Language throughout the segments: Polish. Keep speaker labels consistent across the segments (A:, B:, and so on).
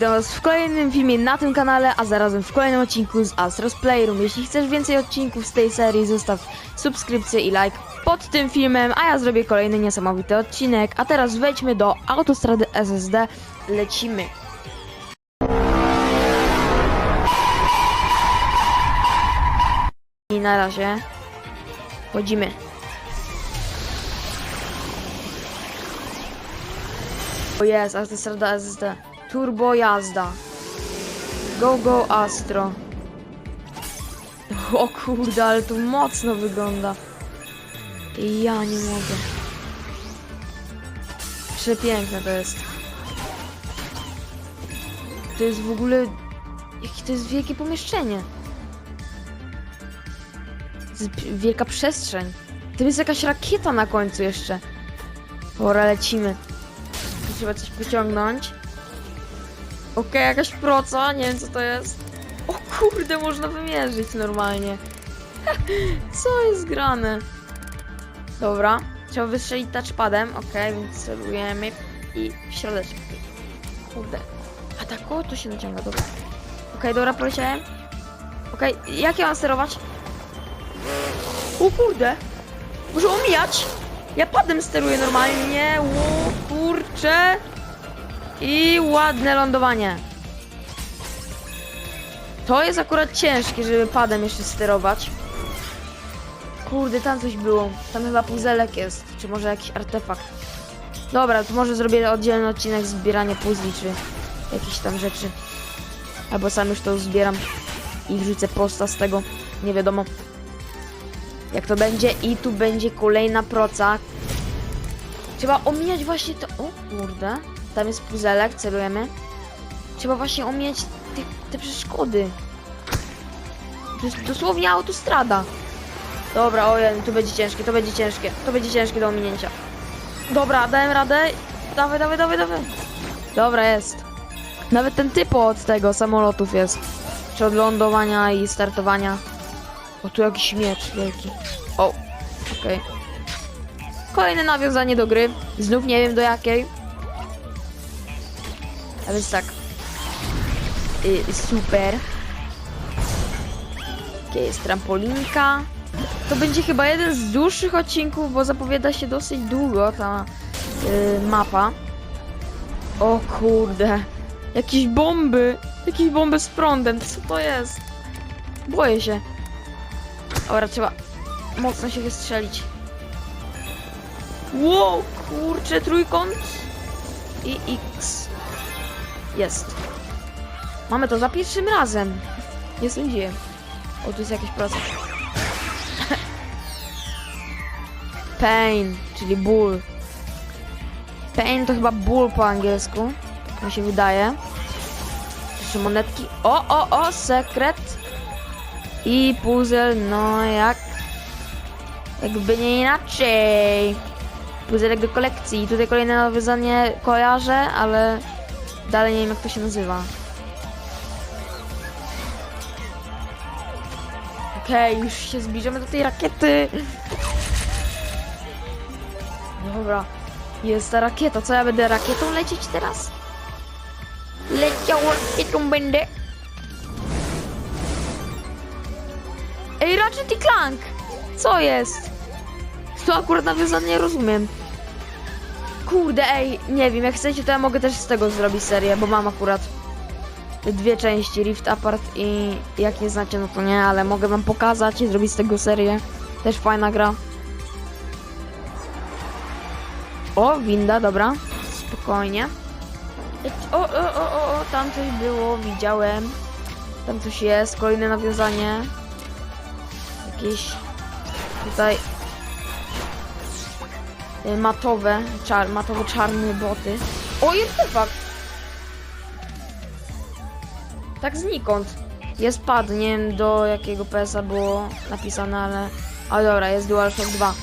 A: Witam was w kolejnym filmie na tym kanale, a zarazem w kolejnym odcinku z Astros Playroom. Jeśli chcesz więcej odcinków z tej serii, zostaw subskrypcję i like pod tym filmem, a ja zrobię kolejny niesamowity odcinek. A teraz wejdźmy do autostrady SSD. Lecimy. I na razie chodzimy. O jest, autostrada SSD. Turbo jazda. Go, go, Astro. O kurde, ale to mocno wygląda. Ja nie mogę. Przepiękne to jest. To jest w ogóle... Jakie to jest wielkie pomieszczenie. Wielka przestrzeń. To jest jakaś rakieta na końcu jeszcze. Dobra, lecimy. Tu trzeba coś pociągnąć. Okej, jakaś proca, nie wiem co to jest. O kurde, można wymierzyć normalnie. co jest grane? Dobra, trzeba wystrzelić touchpadem, okej, więc celujemy i w środeczek. Kurde. A tak o, to się naciąga, dobra. Okej, dobra, poleciałem. Okej, jak ja mam sterować? O kurde! Muszę omijać! Ja padem steruję normalnie, o kurcze! I ładne lądowanie. To jest akurat ciężkie, żeby padem jeszcze sterować. Kurde, tam coś było. Tam chyba puzelek jest, czy może jakiś artefakt. Dobra, to może zrobię oddzielny odcinek zbierania puzli, czy jakieś tam rzeczy. Albo sam już to zbieram i wrzucę posta z tego. Nie wiadomo. Jak to będzie. I tu będzie kolejna proca. Trzeba omijać właśnie to... O kurde. Tam jest puzelek, celujemy. Trzeba właśnie omijać te, te przeszkody. To jest dosłownie autostrada. Dobra, ojej, tu będzie ciężkie, to będzie ciężkie. To będzie ciężkie do ominięcia. Dobra, dałem radę. Dawaj, dawaj, dawaj, dawaj. Dobra, jest. Nawet ten typ od tego samolotów jest. Czy od lądowania i startowania. O, tu jakiś miecz wielki. O, okej. Kolejne nawiązanie do gry. Znów nie wiem do jakiej. A więc tak. Y, super. Okej, jest trampolinka. To będzie chyba jeden z dłuższych odcinków, bo zapowiada się dosyć długo ta y, mapa. O kurde. Jakieś bomby. Jakieś bomby z prądem. Co to jest? Boję się. Dobra, trzeba mocno się wystrzelić. Wow, kurczę, trójkąt i X. Jest. Mamy to za pierwszym razem. Nie sądziłem. O, tu jest jakiś procent. Pain, czyli ból. Pain to chyba ból po angielsku. Mi się wydaje. Trzy monetki. O, o, o, sekret. I puzzle, no jak. Jakby nie inaczej. Puzelek do kolekcji. Tutaj kolejne nawiązanie kojarzę, ale dalej nie wiem jak to się nazywa. Okej, już się zbliżamy do tej rakiety. Dobra. Jest ta rakieta. Co ja będę rakietą lecieć teraz? Leciał rakietą będę. Ej, Ratchet i Clank! Co jest? To akurat nawiązanie rozumiem. Kurde, ej, nie wiem, jak chcecie, to ja mogę też z tego zrobić serię, bo mam akurat dwie części, Rift Apart i jak nie znacie, no to nie, ale mogę wam pokazać i zrobić z tego serię. Też fajna gra. O, winda, dobra. Spokojnie. O, o, o, o, o, tam coś było, widziałem. Tam coś jest, kolejne nawiązanie. Jakieś tutaj matowe, czar, matowo czarne boty. O, artefakt! Tak znikąd. Jest pad, nie wiem do jakiego PS-a było napisane, ale... A dobra, jest DualShock 2.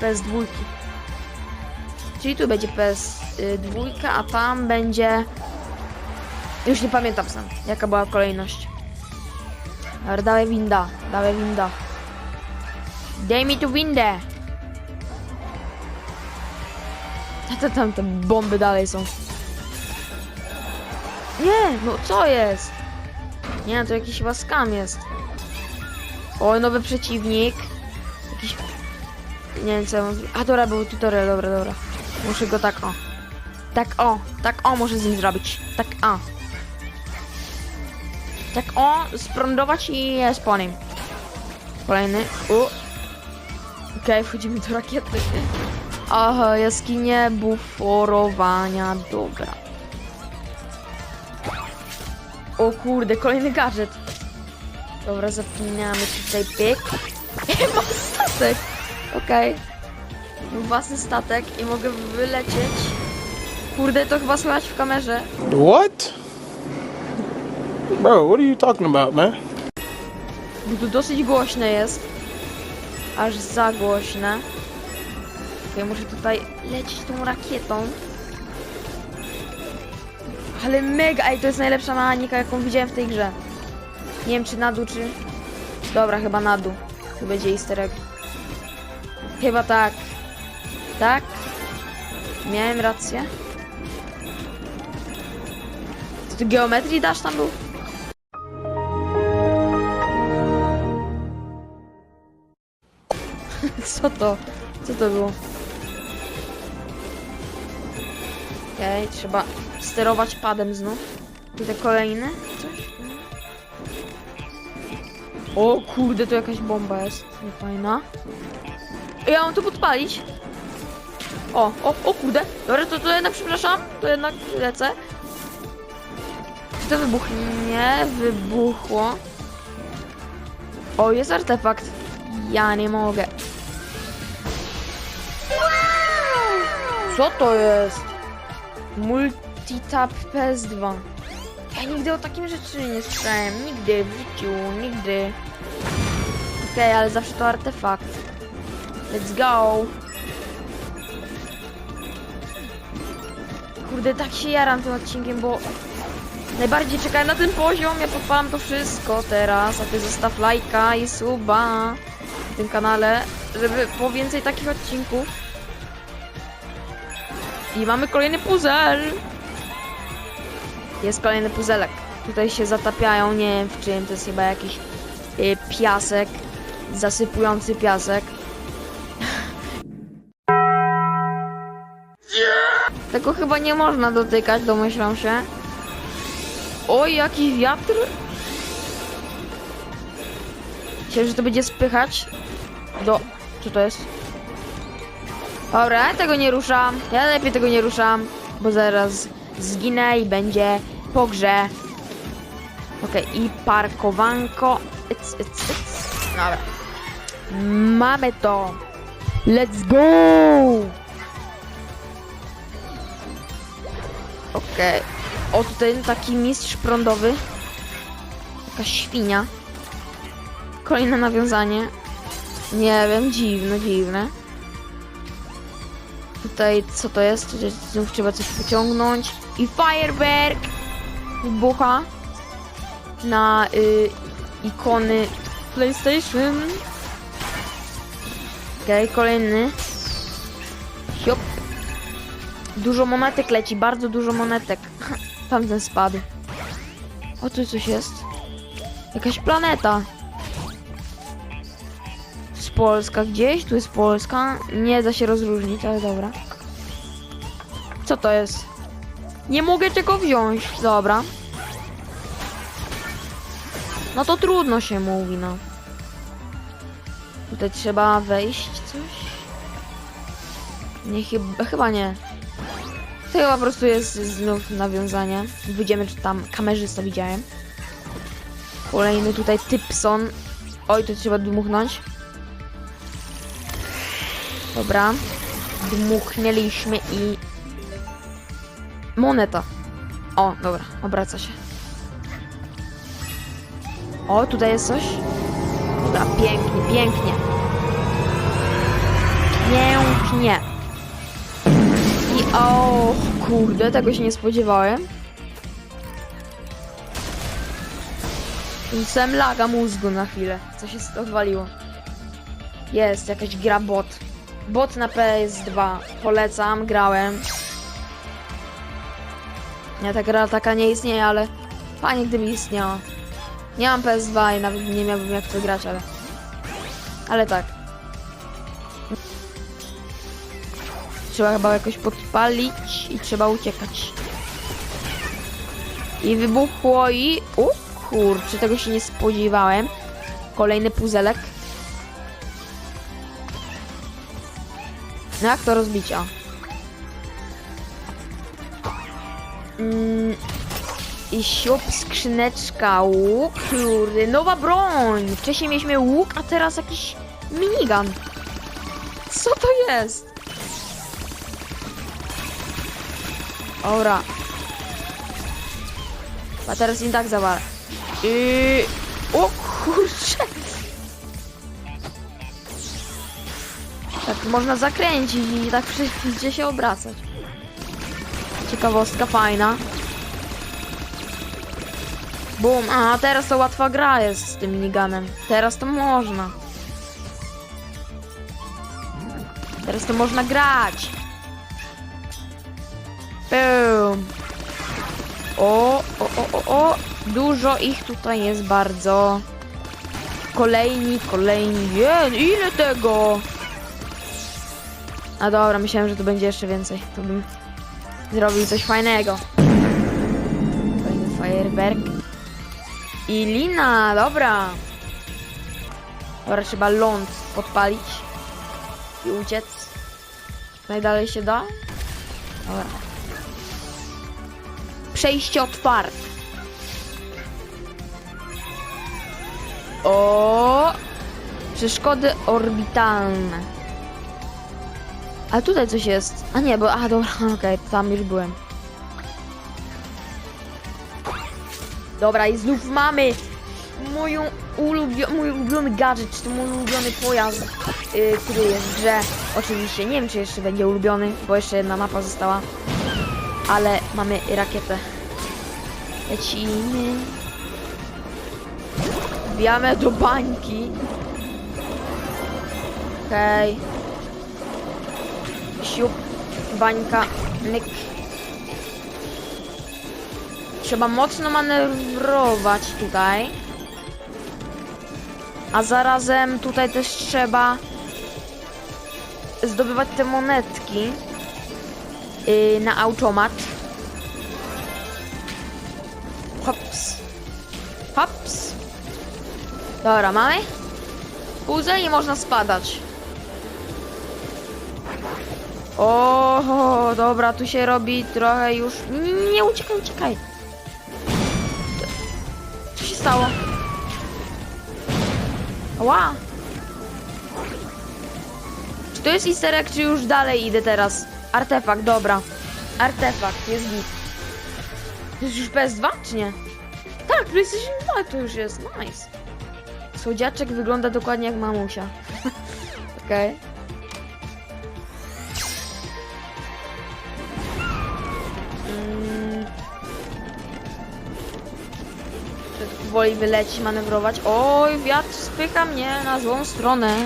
A: PS2. Czyli tu będzie PS2, a tam będzie... Już nie pamiętam sam, jaka była kolejność. Dobra, dawaj winda, dawaj winda. Daj mi tu windę! To tam te bomby dalej są? Nie, no co jest? Nie, to jakiś chyba skam jest. O, nowy przeciwnik. Jakiś... Nie wiem co mam... A dobra, był tutorial, dobra, dobra. Muszę go tak o. Tak o, tak o muszę z nim zrobić. Tak o. Tak o, sprądować i jest po nim. Kolejny. U. Okej, wchodzimy do rakiety. Aha, jaskinie buforowania, dobra. O kurde, kolejny gadżet. Dobra, zapinamy tutaj pyk. Mam statek. Okej. Mój własny statek i mogę wylecieć. Kurde, to chyba słychać w kamerze.
B: What? Bro, what are you talking about, man?
A: Bo tu dosyć głośne jest. Aż za głośne. Okej, muszę tutaj lecieć tą rakietą. Ale mega, ej, to jest najlepsza mechanika, jaką widziałem w tej grze. Nie wiem, czy na dół, czy... Dobra, chyba na dół. Tu będzie easter egg. Chyba tak. Tak? Miałem rację. To ty geometrii dasz tam był? Co to? Co to było? Okej, trzeba sterować padem znów. Tutaj kolejny? Coś? O kurde, to jakaś bomba jest. Niefajna. Ja mam to podpalić. O, o, o kurde. Dobra, to, to jednak przepraszam. To jednak lecę. Czy to wybuchnie? Nie, wybuchło. O, jest artefakt. Ja nie mogę. Co to jest? Multitap PS2. Ja nigdy o takim rzeczy nie słyszałem. Nigdy w życiu, nigdy. Okej, ale zawsze to artefakt. Let's go. Kurde, tak się jaram tym odcinkiem, bo najbardziej czekałem na ten poziom. Ja podpalam to wszystko teraz, a ty zostaw lajka i suba w tym kanale, żeby po więcej takich odcinków. I mamy kolejny puzzle. Jest kolejny puzelek. Tutaj się zatapiają, nie wiem w czym, to jest chyba jakiś y, piasek, zasypujący piasek. Tego chyba nie można dotykać, domyślam się. Oj, jaki wiatr! Myślę, że to będzie spychać do... Co to jest? Dobra, ja tego nie ruszam. Ja lepiej tego nie ruszam, bo zaraz zginę i będzie po grze. Okej, i parkowanko. It's, it's, it's. Dobra. Mamy to. Let's go! Okej. O, tutaj taki mistrz prądowy. Taka świnia. Kolejne nawiązanie. Nie wiem, dziwne, dziwne. Tutaj co to jest? Znów trzeba coś pociągnąć. I Fireberg wybucha na y, ikony PlayStation. Okej, okay, kolejny. Siop. Dużo monetek leci, bardzo dużo monetek. Tamten spadł. O, tu coś jest. Jakaś planeta. Polska gdzieś, tu jest Polska. Nie da się rozróżnić, ale dobra. Co to jest? Nie mogę czego wziąć. Dobra. No to trudno się mówi, no. Tutaj trzeba wejść coś? Nie, chyba, chyba nie. To chyba po prostu jest znów nawiązanie. Wyjdziemy, czy tam kamerzysta widziałem. Kolejny tutaj Typson. Oj, to trzeba dmuchnąć. Dobra. Dmuchnęliśmy i... Moneta. O, dobra, obraca się. O, tutaj jest coś. Dobra, pięknie, pięknie. Pięknie. I o, kurde, tego się nie spodziewałem. Sam laga mózgu na chwilę. Co się odwaliło? Jest, jakaś gra bot. Bot na PS2. Polecam, grałem. Nie, ta gra taka nie istnieje, ale fajnie gdyby istniała. Nie mam PS2 i nawet nie miałbym jak to grać, ale... Ale tak. Trzeba chyba jakoś podpalić i trzeba uciekać. I wybuchło i... O kurczę, tego się nie spodziewałem. Kolejny puzelek. No jak to rozbić? A. Mm, I siup, skrzyneczka, łuk, kurde, nowa broń. Wcześniej mieliśmy łuk, a teraz jakiś minigun. Co to jest? Ora. A teraz im tak zawala. I... O kurczę. Można zakręcić i tak wszędzie się obracać. Ciekawostka fajna. Bum, a teraz to łatwa gra jest z tym miniganem. Teraz to można. Teraz to można grać. Boom. O, o, o, o, o. Dużo ich tutaj jest bardzo. Kolejni, kolejni. Ile tego? A dobra, myślałem, że tu będzie jeszcze więcej. To bym zrobił coś fajnego. Kolejny fajerwerk. I lina, dobra. Dobra, trzeba ląd podpalić i uciec. Najdalej się da. Dobra. Przejście otwarte. O! Przeszkody orbitalne. A tutaj coś jest. A nie, bo. A dobra, okej, tam już byłem. Dobra, i znów mamy moją ulubio mój ulubiony gadżet, czy to mój ulubiony pojazd, yy, który jest w grze. Oczywiście nie wiem, czy jeszcze będzie ulubiony, bo jeszcze jedna mapa została. Ale mamy rakietę. Lecimy. Wbijamy do bańki. Okej. Siup, bańka, myk. Trzeba mocno manewrować tutaj. A zarazem tutaj też trzeba zdobywać te monetki yy, na automat. Hops. Hops. Dobra, mamy? Puzzle i można spadać. O, dobra, tu się robi trochę już. Nie, uciekaj, uciekaj. Co się stało? Ła! Czy to jest easter egg, czy już dalej idę teraz? Artefakt, dobra. Artefakt, jest git. To jest już PS2, czy nie? Tak, PlayStation 2 to już jest, nice. Słodziaczek wygląda dokładnie jak mamusia. Okej. Mm. Powoli wyleci, manewrować. Oj, wiatr spycha mnie na złą stronę.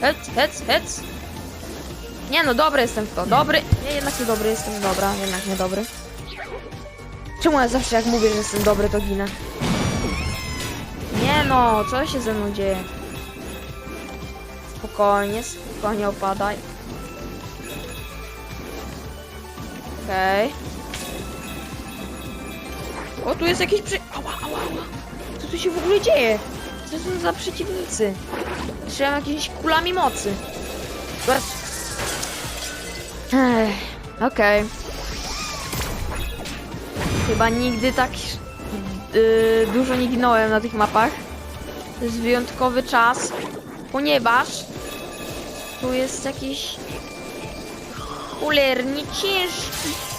A: Hec, hec, hec. Nie no, dobry jestem w to. Dobry. Nie, jednak nie dobry jestem. Dobra, jednak nie dobry. Czemu ja zawsze jak mówię, że jestem dobry, to ginę? Nie no, co się ze mną dzieje? Spokojnie, spokojnie opadaj. Okej. O, tu jest jakiś przy... Ała, ała, ała. Co tu się w ogóle dzieje? Co to są za przeciwnicy? Strzelam jakimiś kulami mocy. Zaraz... Okej. Chyba nigdy tak yy, dużo nie ginąłem na tych mapach. To jest wyjątkowy czas, ponieważ tu jest jakiś cholernie ciężki.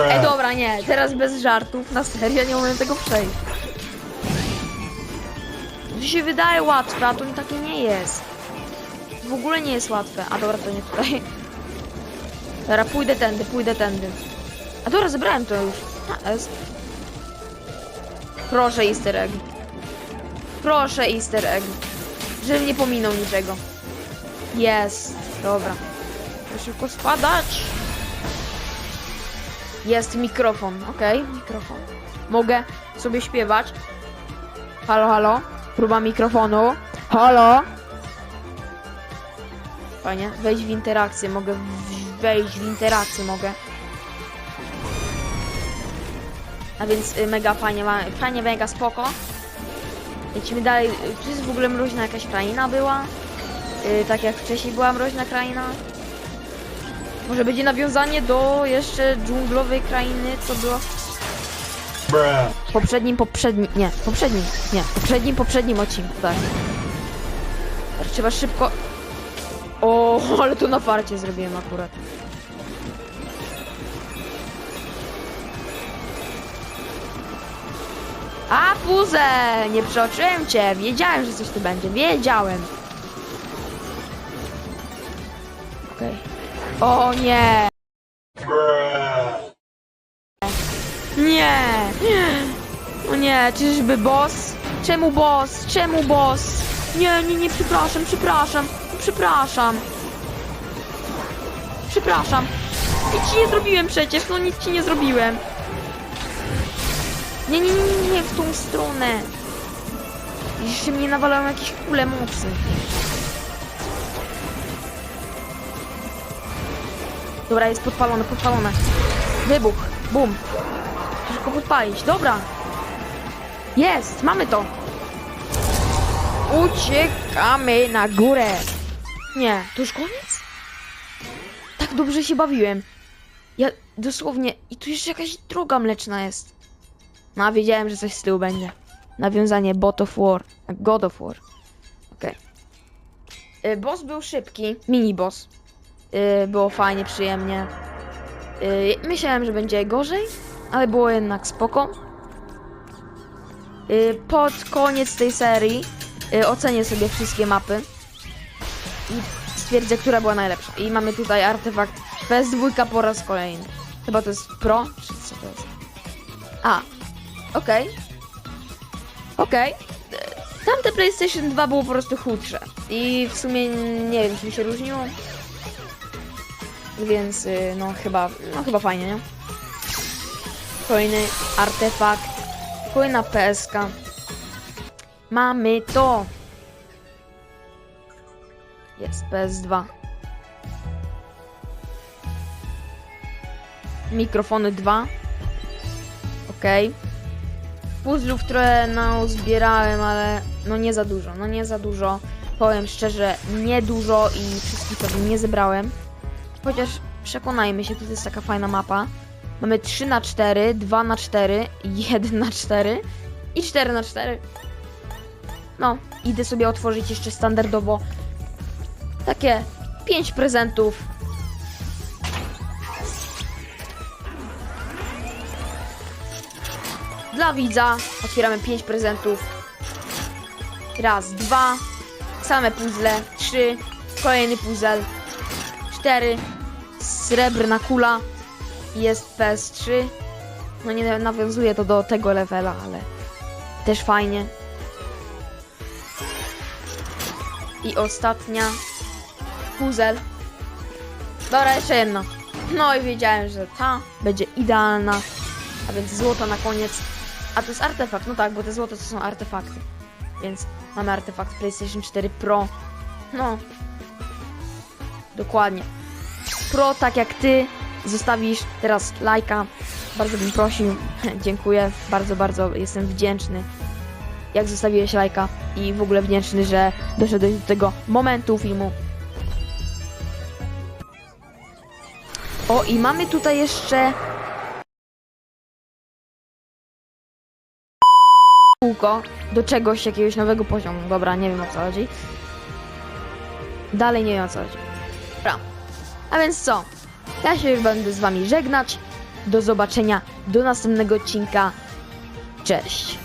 A: Ej, dobra, nie, teraz bez żartów, na serio nie umiem tego przejść. To się wydaje łatwe, a to takie nie jest. W ogóle nie jest łatwe. A dobra, to nie tutaj. Dobra, pójdę tędy, pójdę tędy. A dobra, zebrałem to już. A. Proszę easter egg. Proszę easter egg. Żeby nie pominął niczego. Jest. Dobra. Szybko spadać. Jest mikrofon, okej, mikrofon. Mogę sobie śpiewać. Halo, halo. Próba mikrofonu. Halo. Fajnie, wejść w interakcję, mogę wejść w interakcję, mogę. A więc y, mega fajnie, fajnie, mega spoko. Lecimy dalej. Czy jest w ogóle mroźna jakaś kraina była? Y, tak jak wcześniej była mroźna kraina? Może będzie nawiązanie do jeszcze dżunglowej krainy, co było w poprzednim, poprzednim, nie, poprzednim, nie, poprzednim, poprzednim odcinku, tak. Trzeba szybko... O, ale to na farcie zrobiłem akurat. A, Puze! Nie przeoczyłem cię! Wiedziałem, że coś tu będzie. Wiedziałem. O nie! Nie! O nie, czyżby boss? Czemu boss? Czemu boss? Nie, nie, nie, przepraszam, przepraszam, przepraszam. Przepraszam. Nic ci nie zrobiłem przecież, no nic ci nie zrobiłem. Nie, nie, nie, nie, w tą stronę. Jeszcze mnie nawalają jakieś kule mocy. Dobra, jest podpalone, podpalone. Wybuch, bum. Szybko podpalić, dobra. Jest, mamy to. Uciekamy na górę. Nie, to już koniec? Tak dobrze się bawiłem. Ja dosłownie... I tu jeszcze jakaś droga mleczna jest. No, wiedziałem, że coś z tyłu będzie. Nawiązanie Bot of War. God of War. Okej. Y, Boss był szybki. Mini boss. Y, Było fajnie, przyjemnie. Y, Myślałem, że będzie gorzej, ale było jednak spoko. Y, Pod koniec tej serii ocenię sobie wszystkie mapy i stwierdzę, która była najlepsza. I mamy tutaj artefakt PS2 po raz kolejny. Chyba to jest Pro, czy co to jest? A, okej. Okej. Y, Tamte PlayStation 2 było po prostu chudsze. I w sumie nie wiem, czym się różniło. Więc y, no chyba, no chyba fajnie, nie? Kolejny artefakt. Kolejna PSK. Mamy to. Jest PS2. Mikrofony 2. Ok. Puzzlów, które no zbierałem, ale no nie za dużo, no nie za dużo. Powiem szczerze, nie dużo i wszystkich pewnie nie zebrałem. Chociaż przekonajmy się, to jest taka fajna mapa. Mamy 3 na 4 2 na 4 1 na 4 i 4 na 4 No, idę sobie otworzyć jeszcze standardowo takie 5 prezentów. Dla widza otwieramy 5 prezentów. Raz, dwa, same puzzle, trzy, kolejny puzzle, srebrna kula, jest PS3. No nie nawiązuje to do tego levela, ale też fajnie. I ostatnia puzzle. Dobra, jeszcze jedna. No i wiedziałem, że ta będzie idealna. A więc złoto na koniec. A to jest artefakt, no tak, bo te złoto to są artefakty. Więc mamy artefakt PlayStation 4 Pro. No. Dokładnie. Pro, tak jak ty, zostawisz teraz lajka. Bardzo bym prosił. Dziękuję. Bardzo, bardzo jestem wdzięczny. Jak zostawiłeś lajka i w ogóle wdzięczny, że doszedłeś do tego momentu filmu. O, i mamy tutaj jeszcze kółko do czegoś, jakiegoś nowego poziomu. Dobra, nie wiem o co chodzi. Dalej nie wiem o co chodzi. Dobra. A więc co? Ja się już będę z wami żegnać. Do zobaczenia do następnego odcinka. Cześć.